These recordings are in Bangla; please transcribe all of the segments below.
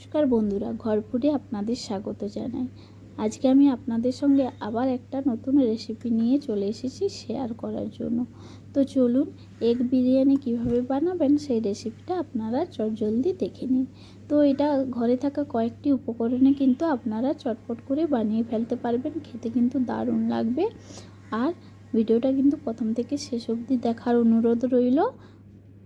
নমস্কার বন্ধুরা, ঘরপুরে আপনাদের স্বাগত জানাই। আজকে আমি আপনাদের সঙ্গে আবার একটা নতুন রেসিপি নিয়ে চলে এসেছি শেয়ার করার জন্য। তো চলুন এগ বিরিয়ানি কীভাবে বানাবেন সেই রেসিপিটা আপনারা চট জলদি দেখে নিন। তো এটা ঘরে থাকা কয়েকটি উপকরণে কিন্তু আপনারা চটপট করে বানিয়ে ফেলতে পারবেন, খেতে কিন্তু দারুণ লাগবে। আর ভিডিওটা কিন্তু প্রথম থেকে শেষ অবধি দেখার অনুরোধ রইল।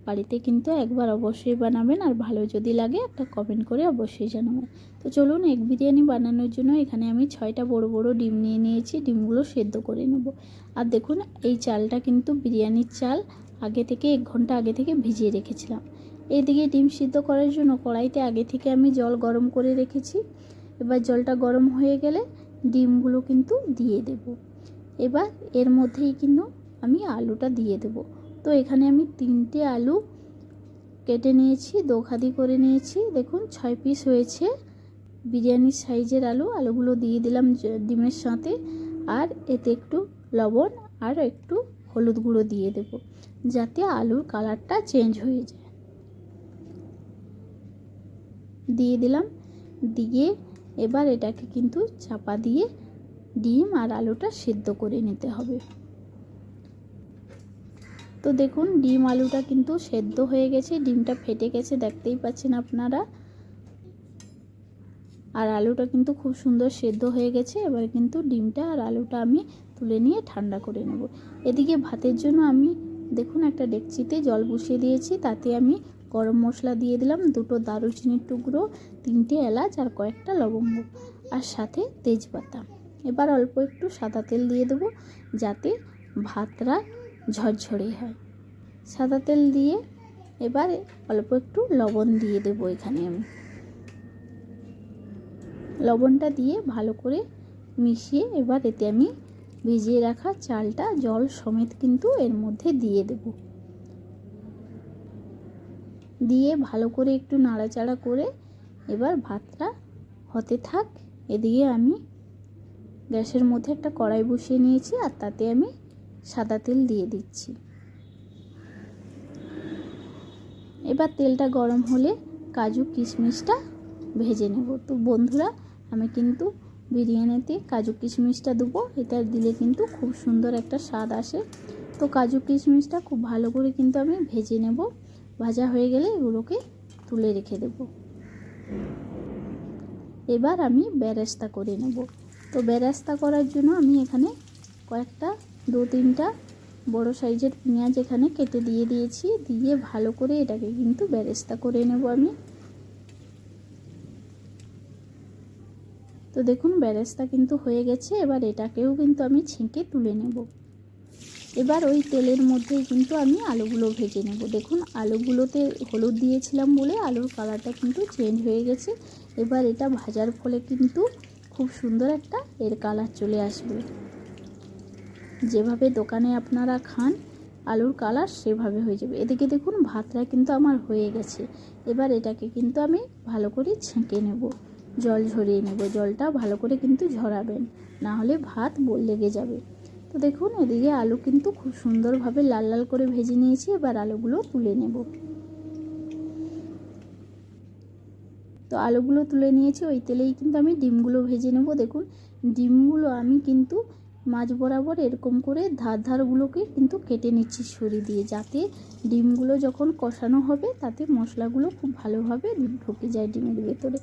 বাড়িতে কিন্তু একবার অবশ্যই বানাবেন আর ভালো যদি লাগে একটা কমেন্ট করে অবশ্যই জানাবেন। তো চলুন এগ বিরিয়ানি বানানোর জন্য এখানে আমি ছয়টা বড় বড় ডিম নিয়ে নিয়েছি, ডিমগুলো সেদ্ধ করে নেব। আর দেখুন, এই চালটা কিন্তু বিরিয়ানির চাল, আগে থেকে এক ঘণ্টা আগে থেকে ভিজিয়ে রেখেছিলাম। এদিকে ডিম সিদ্ধ করার জন্য কড়াইতে আগে থেকে আমি জল গরম করে রেখেছি। এবার জলটা গরম হয়ে গেলে ডিমগুলো কিন্তু দিয়ে দেব। এবার এর মধ্যেই কিন্তু আমি আলুটা দিয়ে দেবো। তো এখানে আমি তিনটে আলু কেটে নিয়েছি, দোখাদি করে নিয়েছি। দেখুন, ছয় পিস হয়েছে। বিরিয়ানির সাইজের আলু, আলুগুলো দিয়ে দিলাম ডিমের সাথে। আর এতে একটু লবণ আর একটু হলুদ গুঁড়ো দিয়ে দেব, যাতে আলুর কালারটা চেঞ্জ হয়ে যায়। দিয়ে দিলাম, দিয়ে এবার এটাকে কিন্তু চাপা দিয়ে ডিম আর আলুটা সিদ্ধ করে নিতে হবে। তো দেখুন, ডিম আলুটা কিন্তু সেদ্ধ হয়ে গেছে, ডিমটা ফেটে গেছে, দেখতেই পাচ্ছেন আপনারা। আর আলুটা কিন্তু খুব সুন্দর সেদ্ধ হয়ে গেছে, এবার কিন্তু ডিমটা আর আলুটা আমি তুলে নিয়ে ঠান্ডা করে নেব। এদিকে ভাতের জন্য আমি দেখুন, একটা ডেকচিতে জল বসিয়ে দিয়েছি, তাতে আমি গরম মশলা দিয়ে দিলাম, দুটো দারুচিনির টুকরো, তিনটে এলাচ আর কয়েকটা লবঙ্গ, আর সাথে তেজপাতা। এবার অল্প একটু সাদা তেল দিয়ে দেবো, যাতে ভাতটা ঝরঝরে হয়। সাদা তেল দিয়ে এবারে অল্প একটু লবণ দিয়ে দেবো এখানে আমি। লবণটা দিয়ে ভালো করে মিশিয়ে এবার এতে আমি ভিজিয়ে রাখা চালটা, জল সমেত কিন্তু এর মধ্যে দিয়ে দেব। দিয়ে ভালো করে একটু নাড়াচাড়া করে এবার ভাতটা হতে থাক। এদিকে আমি গ্যাসের মধ্যে একটা কড়াই বসিয়ে নিয়েছি আর তাতে আমি সাদা তেল দিয়ে দিচ্ছি। এবার তেলটা গরম হলে কাজু কিশমিশটা ভেজে নেব। তো বন্ধুরা, আমি কিন্তু বিরিয়ানিতে কাজু কিশমিশটা দেবো। এটা দিলে কিন্তু খুব সুন্দর একটা স্বাদ আসে। তো কাজু কিশমিশটা খুব ভালো করে কিন্তু আমি ভেজে নেব। ভাজা হয়ে গেলে এগুলোকে তুলে রেখে দেব। এবার আমি বেরেস্তা করে নেব। তো বেরেস্তা করার জন্য আমি এখানে কয়েকটা দু তিনটা বড় সাইজের পেঁয়াজ এখানে কেটে দিয়ে দিয়েছি, দিয়ে ভালো করে এটাকে কিন্তু বেরেস্তা করে নেব আমি। তো দেখুন, ব্যারেস্তা কিন্তু হয়ে গেছে, এবার এটাকেও কিন্তু আমি ছেঁকে তুলে নেব। এবার ওই তেলের মধ্যেই কিন্তু আমি আলুগুলো ভেজে নেব। দেখুন, আলুগুলোতে হলুদ দিয়েছিলাম বলে আলুর কালারটা কিন্তু চেঞ্জ হয়ে গেছে। এবার এটা ভাজার ফলে কিন্তু খুব সুন্দর একটা এর কালার চলে আসবে। যেভাবে দোকানে আপনারা খান, আলুর কালার সেভাবে হয়ে যাবে। এদিকে দেখুন, ভাতটা কিন্তু আমার হয়ে গেছে। এবার এটাকে কিন্তু আমি ভালো করে ছেঁকে নেব। জল ঝরিয়ে নেব। জলটা ভালো করে কিন্তু ঝরাবেন। না হলে ভাত লেগে যাবে। তো দেখুন, এদিকে আলু কিন্তু খুব সুন্দরভাবে লাল লাল করে ভেজে নিয়েছি। এবার আলুগুলো তুলে নেব। তো আলুগুলো তুলে নিয়েছি। ওই তেলেই কিন্তু আমি ডিমগুলো ভেজে নেব। দেখুন, ডিমগুলো আমি কিন্তু মাছ বরাবর এরকম করে ধার ধারগুলোকে কিন্তু কেটে নিচ্ছি ছুরি দিয়ে, যাতে ডিমগুলো যখন কষানো হবে তাতে মশলাগুলো খুব ভালোভাবে ঢুকে যায় ডিমের ভেতরে।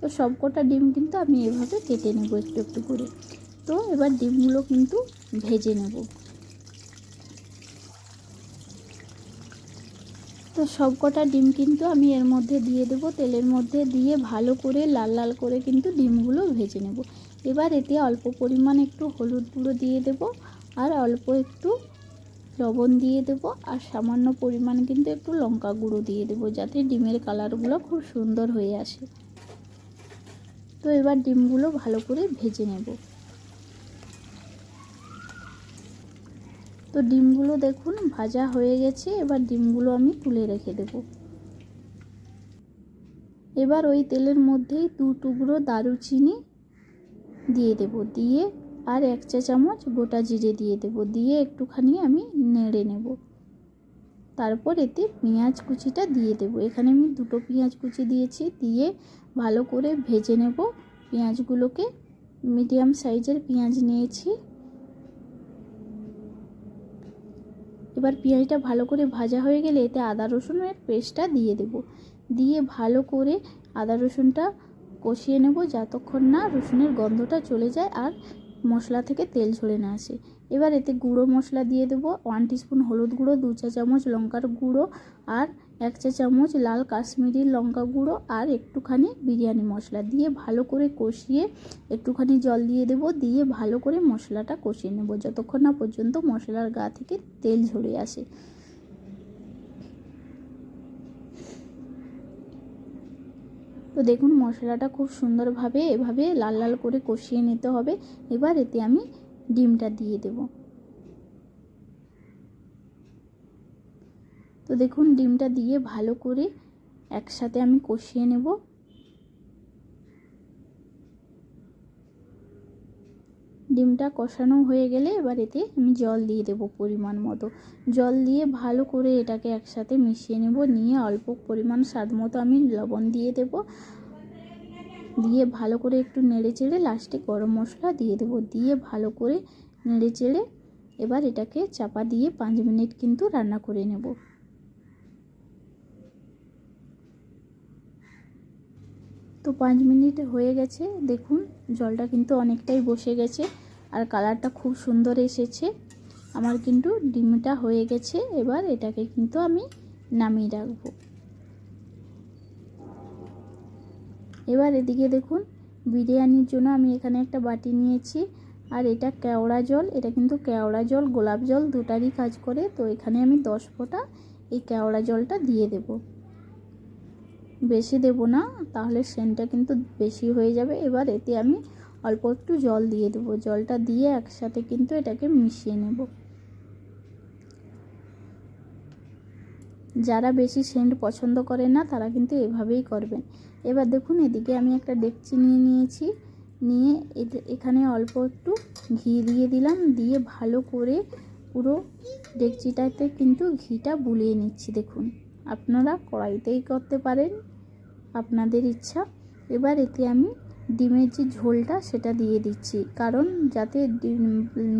তো সব কটা ডিম কিন্তু আমি এভাবে কেটে নেব একটু একটু করে। তো এবার ডিমগুলো কিন্তু ভেজে নেব। তো সব কটা ডিম কিন্তু আমি এর মধ্যে দিয়ে দেব। তেলের মধ্যে দিয়ে ভালো করে লাল লাল করে কিন্তু ডিমগুলো ভেজে নেব। এবার এতে অল্প পরিমাণ একটু হলুদ গুঁড়ো দিয়ে দেব আর অল্প একটু লবণ দিয়ে দেব আর সামান্য পরিমাণ কিন্তু একটু লঙ্কা গুঁড়ো দিয়ে দেব যাতে ডিমের কালারগুলো খুব সুন্দর হয়ে আসে। তো এবার ডিমগুলো ভালো করে ভেজে নেব। তো ডিমগুলো দেখুন ভাজা হয়ে গেছে, এবার ডিমগুলো আমি তুলে রেখে দেব। এবার ওই তেলের মধ্যেই দু টুকরো দারুচিনি দিয়ে দেব। দিয়ে আর এক চা চামচ গোটা জিরে দিয়ে দেব। দিয়ে একটুখানি আমি নেড়ে নেব। তারপর এতে পেঁয়াজ কুচিটা দিয়ে দেব। এখানে আমি দুটো পেঁয়াজ কুচি দিয়েছি। দিয়ে ভালো করে ভেজে নেব। পেঁয়াজগুলোকে মিডিয়াম সাইজের পেঁয়াজ নিয়েছি। এবার পেঁয়াজটা ভালো করে ভাজা হয়ে গেলে এতে আদা রসুনের পেস্টটা দিয়ে দেব। দিয়ে ভালো করে আদা রসুনটা কষিয়ে নেব যতক্ষণ না রসুনের গন্ধটা চলে যায় আর মশলা থেকে তেল ঝরে না আসে। এবার এতে গুঁড়ো মশলা দিয়ে দেবো ওয়ান টিস্পুন হলুদ গুঁড়ো, দু চা চামচ লঙ্কার গুঁড়ো আর এক চা চামচ লাল কাশ্মীরি লঙ্কা গুঁড়ো আর একটুখানি বিরিয়ানি মশলা দিয়ে ভালো করে কষিয়ে একটুখানি জল দিয়ে দেব, দিয়ে ভালো করে মশলাটা কষিয়ে নেব। যতক্ষণ না পর্যন্ত মশলার গা থেকে তেল ঝরে আসে। তো দেখুন, মশলাটা খুব সুন্দরভাবে এভাবে লাল লাল করে কষিয়ে নিতে হবে। এবার এতে আমি ডিমটা দিয়ে দেব। তো দেখুন, ডিমটা দিয়ে ভালো করে একসাথে আমি কষিয়ে নেব। ডিমটা কষানো হয়ে গেলে এবার এতে আমি জল দিয়ে দেব পরিমাণ মতো। জল দিয়ে ভালো করে এটাকে একসাথে মিশিয়ে নেব, নিয়ে অল্প পরিমাণ স্বাদ মতো আমি লবণ দিয়ে দেব। দিয়ে ভালো করে একটু নেড়ে চেড়ে লাস্টে গরম মশলা দিয়ে দেবো। দিয়ে ভালো করে নেড়ে চেড়ে এবার এটাকে চাপা দিয়ে পাঁচ মিনিট কিন্তু রান্না করে নেব। তো পাঁচ মিনিট হয়ে গেছে, দেখুন জলটা কিন্তু অনেকটাই বসে গেছে। আর কালারটা খুব সুন্দর এসেছে। আমার কিন্তু ডিমটা হয়ে গেছে, এবার এটাকে কিন্তু আমি নামিয়ে রাখব। এবার এদিকে দেখুন, বিরিয়ানির জন্য আমি এখানে একটা বাটি নিয়েছি, আর এটা কেওড়া জল, এটা কিন্তু কেওড়া জল, গোলাপ জল দুটারই কাজ করে, তো এখানে আমি দশ ফোঁটা এই কেওড়া জলটা দিয়ে দেব। বেশি দেব না, তাহলে সেন্টটা কিন্তু বেশি হয়ে যাবে। এবার এতে আমি অল্প একটু জল দিয়ে দেবো। জলটা দিয়ে একসাথে কিন্তু এটাকে মিশিয়ে নেব। যারা বেশি সেন্ট পছন্দ করে না, তারা কিন্তু এভাবেই করবেন। এবার দেখুন, এদিকে আমি একটা ডেকচি নিয়ে নিয়েছি। নিয়ে এখানে অল্প একটু ঘি দিয়ে দিলাম। দিয়ে ভালো করে পুরো ডেকচিটাতে কিন্তু ঘিটা বুলিয়ে নিচ্ছি। দেখুন, আপনারা কড়াইতেই করতে পারেন। আপনাদের ইচ্ছা। এবার এতে আমি ডিমের যে ঝোলটা সেটা দিয়ে দিচ্ছি। কারণ যাতে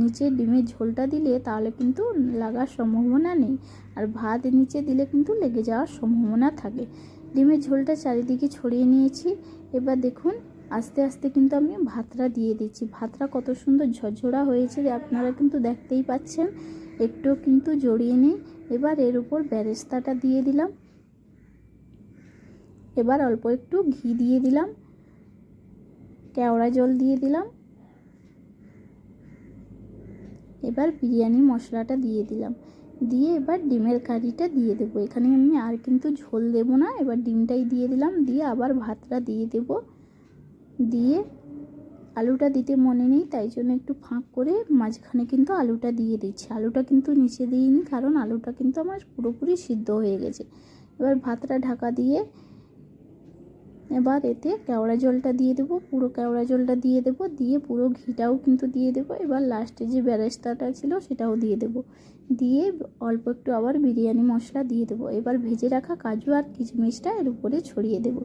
নিচে ডিমের ঝোলটা দিলে তাহলে কিন্তু লাগার সম্ভাবনা নেই। আর ভাত নিচে দিলে কিন্তু লেগে যাওয়ার সম্ভাবনা থাকে। ডিমের ঝোলটা চারিদিকে ছড়িয়ে নিয়েছি। এবার দেখুন, আস্তে আস্তে কিন্তু আমি ভাতটা দিয়ে দিচ্ছি। ভাতটা কত সুন্দর ঝরঝরা হয়েছে আপনারা কিন্তু দেখতেই পাচ্ছেন। একটু কিন্তু জড়িয়ে নেই। এবার এর উপর ব্যারেস্তাটা দিয়ে দিলাম। এবার অল্প একটু ঘি দিয়ে দিলাম। কেওড়া জল দিয়ে দিলাম। এবার বিরিয়ানি মশলাটা দিয়ে দিলাম। দিয়ে এবার ডিমের কারিটা দিয়ে দেবো। এখানে আমি আর কিন্তু ঝোল দেবো না, এবার ডিমটাই দিয়ে দিলাম। দিয়ে আবার ভাতটা দিয়ে দেব। দিয়ে আলুটা দিতে মনে নেই, তাই জন্য একটু ফাঁক করে মাঝখানে কিন্তু আলুটা দিয়ে দিচ্ছি। আলুটা কিন্তু নিচে দিইনি, কারণ আলুটা কিন্তু আমার পুরোপুরি সিদ্ধ হয়ে গেছে। এবার ভাতটা ঢাকা দিয়ে এবার এতে কেওড়া জলটা দিয়ে দেবো, পুরো কেওড়া জলটা দিয়ে দেবো, দিয়ে পুরো ঘিটাও কিন্তু দিয়ে দেবো। এবার লাস্টে যে ব্যারেস্তাটা ছিল সেটাও দিয়ে দেবো। দিয়ে অল্প একটু আবার বিরিয়ানি মশলা দিয়ে দেবো। এবার ভেজে রাখা কাজু আর কিচমিচটা এর উপরে ছড়িয়ে দেব।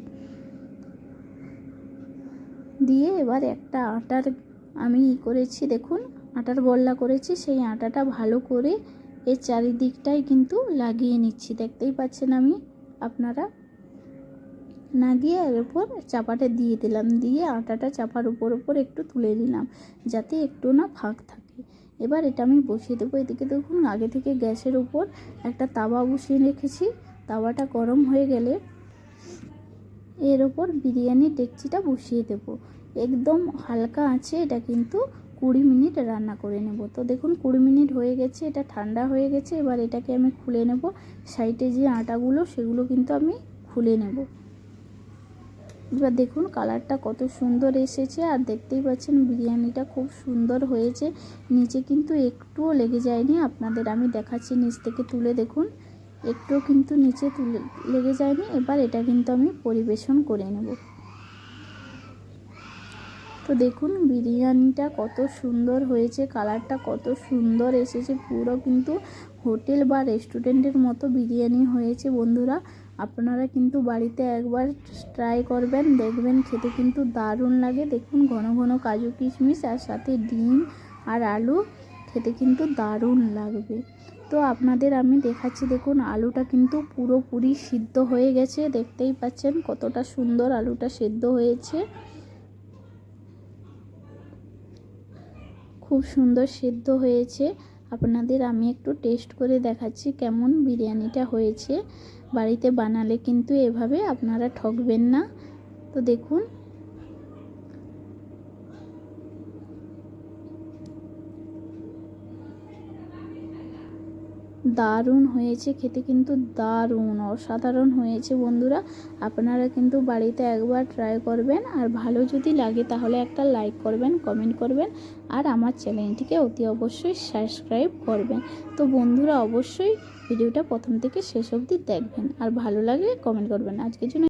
দিয়ে এবার একটা আটার, আমি ই করেছি দেখুন, আটার গোল্লা করেছি, সেই আটাটা ভালো করে এর চারিদিকটাই কিন্তু লাগিয়ে নিচ্ছি। দেখতেই পাচ্ছেন আমি, আপনারা। না দিয়ে এর উপর চাপাটা দিয়ে দিলাম। দিয়ে আটাটা চাপার উপর উপর একটু তুলে দিলাম যাতে একটু না ফাঁক থাকে। এবার এটা আমি বসিয়ে দেবো। এদিকে দেখুন, আগে থেকে গ্যাসের উপর একটা তাওয়া বসিয়ে রেখেছি। তাওয়াটা গরম হয়ে গেলে এর ওপর বিরিয়ানি ডেকচিটা বসিয়ে দেব। একদম হালকা আছে, এটা কিন্তু কুড়ি মিনিট রান্না করে নেব। তো দেখুন, কুড়ি মিনিট হয়ে গেছে, এটা ঠান্ডা হয়ে গেছে। এবার এটাকে আমি খুলে নেব। সাইডে যে আটাগুলো, সেগুলো কিন্তু আমি খুলে নেব। এবার দেখুন কালারটা কত সুন্দর এসেছে আর দেখতেই পাচ্ছেন বিরিয়ানিটা খুব সুন্দর হয়েছে। নিচে কিন্তু একটুও লেগে যায়নি, আপনাদের আমি দেখাচ্ছি নিচ থেকে তুলে দেখুন। একটুও কিন্তু নিচে তুলে লেগে যায়নি, এবার এটা কিন্তু আমি পরিবেশন করে নেব। তো দেখুন বিরিয়ানিটা কত সুন্দর হয়েছে, কালারটা কত সুন্দর এসেছে, পুরো কিন্তু হোটেল বা রেস্টুরেন্টের মতো বিরিয়ানি হয়েছে বন্ধুরা। আপনারা কিন্তু বাড়িতে একবার ট্রাই করবেন, দেখবেন খেতে কিন্তু দারুণ লাগে। দেখুন ঘন ঘন কাজু কিশমিশ আর সাথে ডিম আর আলু, খেতে কিন্তু দারুণ লাগবে। তো আপনাদের আমি দেখাচ্ছি, দেখুন আলুটা কিন্তু পুরোপুরি সিদ্ধ হয়ে গেছে। দেখতেই পাচ্ছেন কতটা সুন্দর আলুটা সিদ্ধ হয়েছে। খুব সুন্দর সিদ্ধ হয়েছে। আপনাদের আমি একটু টেস্ট করে দেখাচ্ছি কেমন বিরিয়ানিটা হয়েছে। বাড়িতে বানালে কিন্তু এভাবে আপনারা ঠকবেন না। তো দেখুন দারুণ হয়েছে, খেতে কিন্তু দারুণ, অসাধারণ হয়েছে বন্ধুরা। আপনারা কিন্তু বাড়িতে একবার ট্রাই করবেন, আর ভালো যদি লাগে তাহলে একটা লাইক করবেন কমেন্ট করবেন, আর আমার চ্যানেলটিকে অতি অবশ্যই সাবস্ক্রাইব করবেন। তো বন্ধুরা, অবশ্যই ভিডিওটা প্রথম থেকে শেষ অবধি দেখবেন, আর ভালো লাগে কমেন্ট করবেন। আজকের জন্য